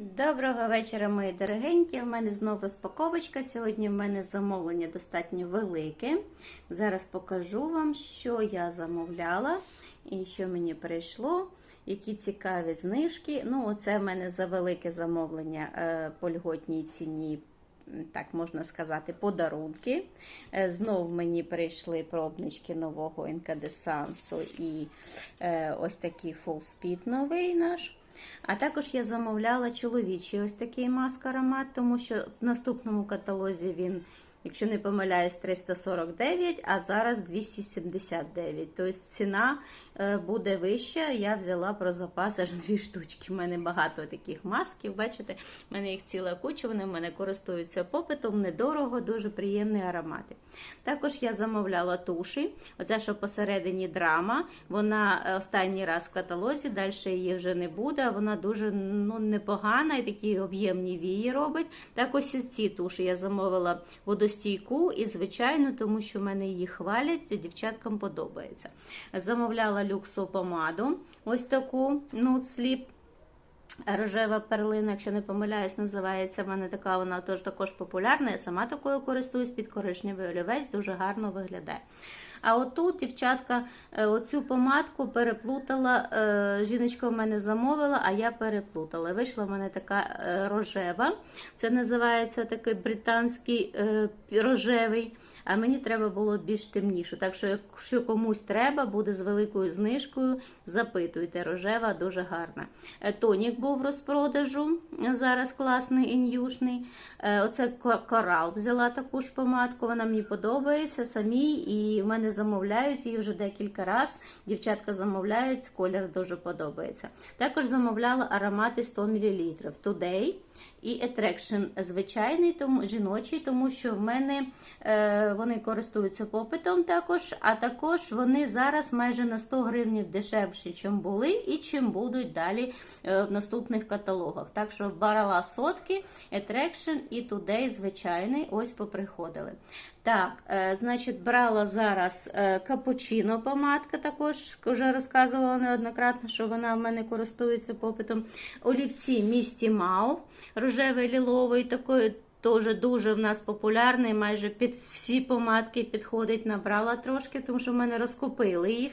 Доброго вечора, мої дорогенькі. У мене знову розпаковочка. Сьогодні в мене замовлення достатньо велике. Зараз покажу вам, що я замовляла і що мені прийшло, які цікаві знижки. Ну, оце в мене за велике замовлення е, по льготній ціні. Так можна сказати, подарунки. Е, Знов мені прийшли пробнички нового інкадесансу і е, ось такий speed новий наш. А також я замовляла чоловічий ось такий маск аромат, тому що в наступному каталозі він, якщо не помиляюсь, 349, а зараз 279. Тобто ціна е, буде вища. Я взяла про запас аж дві штучки. У мене багато таких масків. Бачите, в мене їх ціла куча, вони в мене користуються попитом, недорого, дуже приємні аромати. Також я замовляла туші. Оця, що посередині драма, вона е, останній раз в каталозі, далі її вже не буде. Вона дуже ну, непогана і такі об'ємні вії робить. Так ось ці туші я замовила водостійку і звичайно, тому що в мене її хвалять, дівчаткам подобається. Замовляла люксу помаду, ось таку Nude Sleep. Рожева перлина, якщо не помиляюсь, називається. В мене така вона теж також популярна. Я сама такою користуюсь під коричневий олівець, дуже гарно виглядає. А отут дівчатка е, оцю помадку переплутала. е, Жіночка в мене замовила, а я переплутала. Вийшла в мене така е, рожева. Це називається такий британський рожевий. А мені треба було більш темніше. Так що, якщо комусь треба, буде з великою знижкою, запитуйте. Рожева дуже гарна. Тонік був в розпродажу, зараз класний інюшний. Е, Оце ко- корал взяла таку ж помадку, вона мені подобається самій, і в мене замовляють її вже декілька разів. Дівчатка замовляють, колір дуже подобається. Також замовляла аромати 100 мл. Today і Attraction звичайний, тому жіночий, тому що в мене е, вони користуються попитом також, а також вони зараз майже на 100 гривень дешевші, чим були, і чим будуть далі е, в наступних каталогах. Так що барала сотки, Attraction і Today звичайний, ось поприходили. Так, е, значить, брала зараз е, капучино помадка, також вже розказувала неоднократно, що вона в мене користується попитом. Олівці місті Мау, рожевий ліловий, такої теж дуже в нас популярний, майже під всі помадки підходить, набрала трошки, тому що в мене розкупили їх.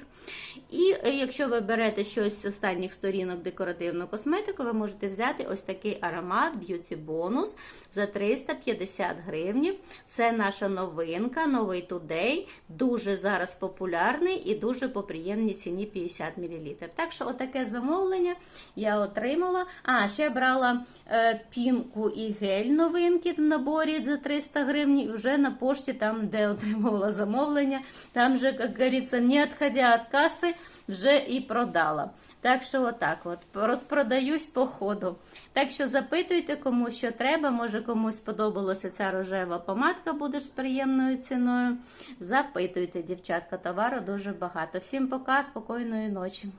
І е, якщо ви берете щось з останніх сторінок декоративну косметику, ви можете взяти ось такий аромат Beauty Bonus за 350 гривнів. Це наша новинка, новий Today, дуже зараз популярний і дуже по приємній ціні 50 мл. Так що отаке замовлення я отримала. А, ще брала е, пінку і гель новинки в наборі за 300 гривень. Вже на пошті, там, де отримувала замовлення, там же, як говориться, не відходя від каси, вже і продала. Так що отак от розпродаюсь по ходу. Так що запитуйте, кому що треба. Може комусь сподобалася ця рожева помадка, буде з приємною ціною. Запитуйте, дівчатка, товару дуже багато. Всім пока, спокійної ночі.